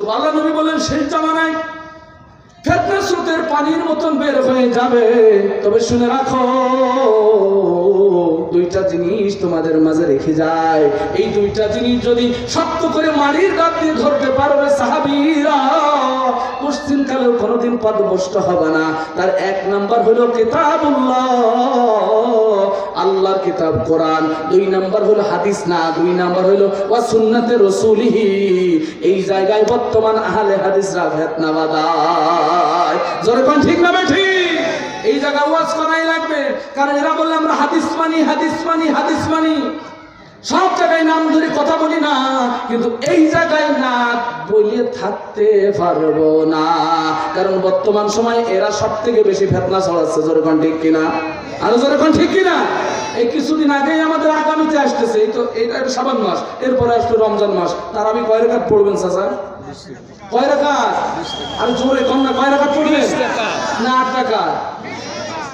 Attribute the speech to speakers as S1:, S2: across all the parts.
S1: আল্লাহ নবী বলেন, সেই জামানায় ফেতনা স্রোতের পানির মতন বের হয়ে যাবে। তবে শুনে রাখো, দুইটা জিনিস তোমাদের মাঝে রেখে যায়। এই দুইটা জিনিস যদি শক্ত করে মারির গাত দিয়ে ধরতে পারবে সাহাবীরা পশ্চিম কালেও কোনোদিন পদভষ্ট হবে না। তার এক নাম্বার হলো কিতাবুল্লাহ। আল্লাহর কিতাব, কোরআন। দুই নাম্বার হলো হাদিস, না, দুই নাম্বার হলো ওয়া সুন্নাতে রসুলিহি। এই জায়গায় বর্তমান আহলে হাদিসরা ফেতনা বাদায় জোরে কোন ঠিক না ঠিক এই জায়গা ওয়াজ করাই লাগবে। কারণ এরা বললে আমরা হাদিস মানি হাদিস মানি হাদিস মানি। সব জায়গায় নাম ধরে কথা বলি না কিন্তু এই জায়গায় না বলে থাকতে পারব না। কারণ বর্তমান সময় এরা সব থেকে বেশি ফেতনা ছড়াচ্ছে যেরকম ঠিক কিনা? আরও যেরকম ঠিক কিনা? এই কিছুদিন আগেই আমাদের আগামীতে আসতেছে এই তো এটা সাবান মাস এরপরে আসবে রমজান মাস। তার আমি কয় রেখাত পড়বেন চাচা? কয় রেখাত? আর জোরে কম না কয় রেখাত পড়বেন? না আট টাকা।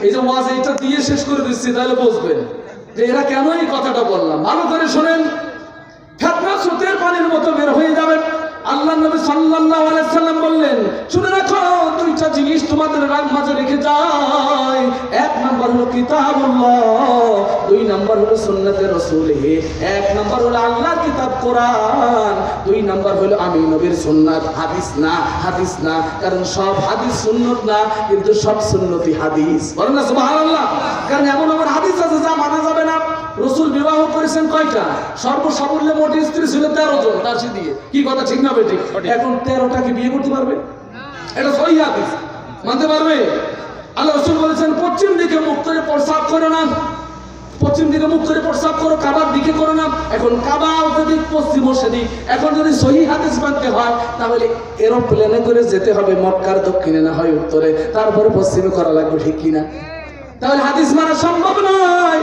S1: এই যে ওয়াজ এইটা দিয়ে শেষ করে দিচ্ছি তাহলে বুঝবেন। যে এরা কেন এই কথাটা বললাম? ভালো করে শোনেন। ফেতনা স্রোতের পানির মতো বের হয়ে যাবেন। আল্লাহ নবী সাল্লাহ বললেন শুনে রাখো, দুইটা জিনিস তোমাদের রাগ মাঝে রেখে যায়। এক নাম্বার হলো কিতাবুল্লাহ, দুই নাম্বার হলো সুন্নাতে রাসূলিহ এক নাম্বার হলো আল্লাহর কিতাব কোরআন, দুই নাম্বার হলো আমি নবীর সুন্নাত। হাদিস না হাদিস না, কারণ সব হাদিস সুন্নত না, কিন্তু সব সুন্নতি হাদিস। বলেন না সুবহানাল্লাহ, কারণ এমন আমার হাদিস আছে যা মানা যাবে না। রসুল বিবাহ করেছেন কয়টা? সর্বসাবল্যে মোট স্ত্রী ছিল তেরো জন দাসী দিয়ে। কি কথা ঠিক না বেটি এখন তেরোটাকে বিয়ে করতে পারবে? এটা সহি হাদিস। মানতে পারবে? আল্লাহ রসুল বলেছেন পশ্চিম দিকে মুখ করে প্রস্রাব করো না। পশ্চিম দিকে মুখ করে প্রস্রাব করো কাবার দিকে করো না। এখন কাবা দিক পশ্চিম সেদিক। এখন যদি সহি হাদিস মানতে হয় তাহলে এরোপ্লেনে করে যেতে হবে মক্কার দক্ষিণে না হয় উত্তরে। তারপরে পশ্চিমে করা লাগবে ঠিক কিনা? তাহলে হাদিস মানা সম্ভব নয়।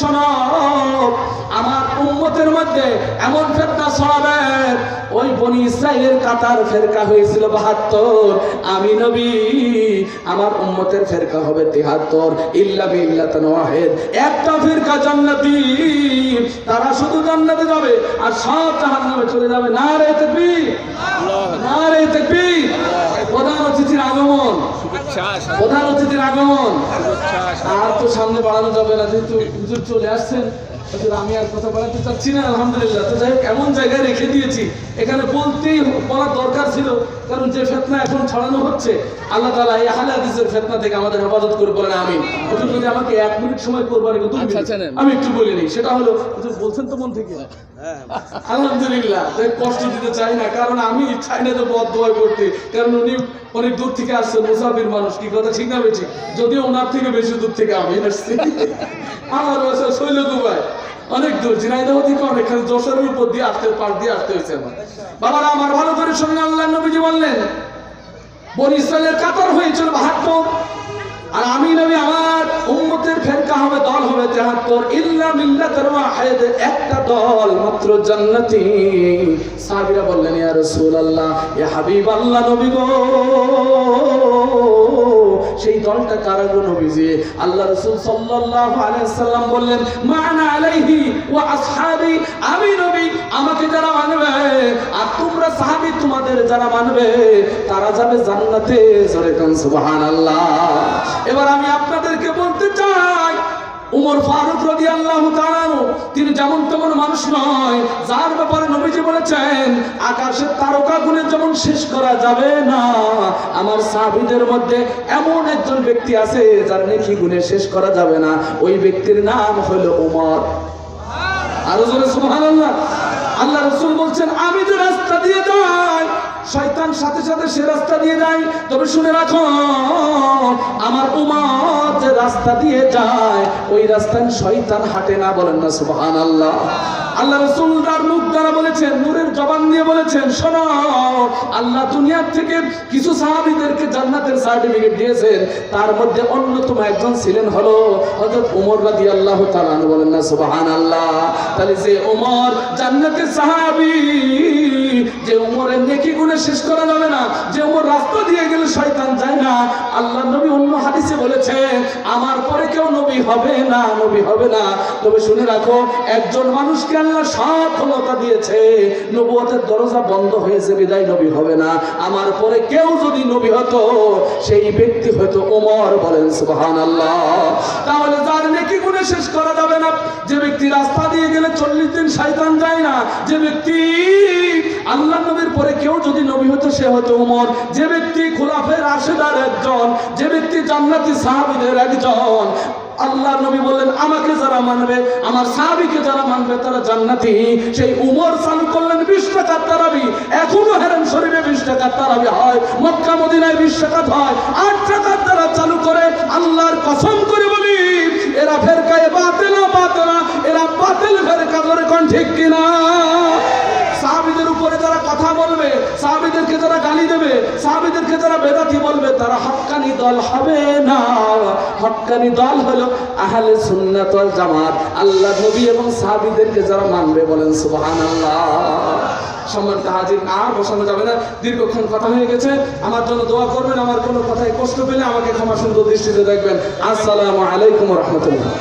S1: শোনো, আমার উম্মতের মধ্যে এমন ফেতনা ছড়াবে, ওই বনি ইসরাইলের কাতার ফেরকা হয়েছিল বাহাত্তর। আমি নবী, আমার উম্মতের ফেরকা হবে তিহাত্তর। ইল্লা বিল্লাতান ওয়াহিদ। একটা ফিরকা জান্নাতি, তারা শুধু জান্নাতে যাবে আর সব জাহান্নামে চলে যাবে। না রে তাকবীর না রে তাকবীর। প্রধান অতিথির আগমন। প্রধান অতিথির আগমন? আর তো সামনে বাড়ানো যাবে না যেহেতু হুজুর চলে আসছেন। আমি আর কথা বাড়াতে চাচ্ছি না আলহামদুলিল্লাহ। তো যাই হোক এমন জায়গায় রেখে দিয়েছি এখানে বলতেই বলার দরকার ছিল কারণ যে ফেতনা এখন ছড়ানো হচ্ছে আল্লাহ তালা এই আহলে হাদিসের ফেতনা থেকে আমাদের হেফাজত করে বলেন আমি হুজুর যদি আমাকে এক মিনিট সময় কোরবানি দুই
S2: আচ্ছা, আচ্ছা।
S1: আমি একটু বলে নিই। সেটা হলো হুজুর বলছেন তো মন থেকে? আলহামদুলিল্লাহ কষ্ট দিতে চাই না কারণ আমি চাই না যে বদ দোয়া করতে কারণ উনি অনেক দূর থেকে আসছেন মুসাফির মানুষ কি কথা ঠিক না বেঠিক? যদিও ওনার থেকে বেশি দূর থেকে আমি আসছি আমার বাসা শৈল দুবাই অনেক দূর, ঝিনাইদহ থেকে এখানে যশোরের উপর দিয়ে আসতে পার দিয়ে আসতে হয়েছে আমার। বাবারা, আমার ভালো করে শুনে আল্লাহ নবীজি বললেন, বন কাতার হয়েছিল বাহাত্তর, আর আমি নবী আমার ফেরকা হবে দল হবে তেহাত্তর ইল্লা মিল্লাতের একটা দল মাত্র জান্নাতি। সাহাবীরা বললেন, ইয়া রাসূলুল্লাহ, ইয়া হাবিবাল্লাহ নবী গো। সেই দলটা কারা গো নবীজি? আল্লাহ রাসূল সাল্লাল্লাহু আলাইহি সাল্লাম বললেন, মা'না আলাইহি ওয়া আসহাবি, আমি নবী, আমাকে যারা মানবে, আর তোমরা সাহাবী তোমাদের যারা মানবে, তারা যাবে জান্নাতে। জোরে কোন, সুবহানাল্লাহ। ফারুক রদি আল্লাহ তিনি যেমন তেমন মানুষ নয়, যার ব্যাপারে নবীজি বলেছেন, আকাশের তারকা গুণে যেমন শেষ করা যাবে না, আমার সাহাবীদের মধ্যে এমন একজন ব্যক্তি আছে যার নেকি গুণে শেষ করা যাবে না, ওই ব্যক্তির নাম হলো উমর আরও জোরে সুবহানাল্লাহ। আল্লাহ রসুল বলছেন, আমি যে রাস্তা দিয়ে যাই শয়তান সাথে সাথে সে রাস্তা দিয়ে যায়। তবে শুনে রাখো, আমার উমার যে রাস্তা দিয়ে যায়, ওই রাস্তায় শয়তান হাঁটে না বলেন না, সুবহানাল্লাহ। আল্লাহ রসুল তার মুখ দ্বারা বলেছেন, নূরের জবান দিয়ে বলেছেন, শোনো, আল্লাহ দুনিয়ার থেকে কিছু সাহাবীদেরকে জান্নাতের সার্টিফিকেট দিয়েছেন। তার মধ্যে অন্যতম একজন ছিলেন হলো হযরত ওমর রাদিয়াল্লাহু তাআলা বলেন না, সুবহানাল্লাহ। তাহলে যে ওমর জান্নাতের সাহাবী যে উমরের নেকি গুণে শেষ করা যাবে না, যে উমর রাস্তা দিয়ে গেলে শয়তান যায় না। আল্লাহ নবী অন্য হাদিসে বলেছে, আমার পরে কেউ নবী হবে না, নবী হবে না। তবে শুনে রাখো, একজন মানুষকে আল্লাহ ক্ষমতা দিয়েছে, নবুয়তের দরজা বন্ধ হয়েছে বিদায় নবী হবে না। আমার পরে কেউ যদি নবী হতো, সেই ব্যক্তি হয়তো ওমর বলেন, সুবহানাল্লাহ। তাহলে যার নেকি গুণে শেষ করা যাবে না, যে ব্যক্তি রাস্তা দিয়ে গেলে চল্লিশ দিন শয়তান যায় না, যে ব্যক্তি আল্লাহ নবীর পরে কেউ যদি নবী হতো, সে হতো উমর। যে ব্যক্তি খোলাফের আশেদার একজন, যে ব্যক্তি জান্নাতি সাহাবীদের একজন, আল্লাহ নবী বললেন, আমাকে যারা মানবে, আমার সাহাবিকে যারা মানবে, তারা জান্নাতি। সেই উমর চালু করলেন বিশ টাকার তারাবি। এখনও হেরেন শরীরে বিশ টাকার তারাবি হয়, মক্কা মদিনায় বিশ টাকা হয়। আট টাকার দ্বারা সাহাবিদেরকে যারা বেদাতি বলবে, তারা হক্কানি দল হবে না। হক্কানি দল হলো আহলে সুন্নাত ওয়াল জামাত। আল্লাহ নবী এবং সাহাবিদেরকে যারা মানবে বলেন, সুবহানাল্লাহ। সম্মানিত হাজির, আর বসানো যাবে না। দীর্ঘক্ষণ কথা হয়ে গেছে। আমার জন্য দোয়া করবেন, আমার কোনো কথায় কষ্ট পেলে আমাকে ক্ষমা সুন্দর দৃষ্টিতে দেখবেন। আসসালামু আলাইকুম রহমতুল্লাহ।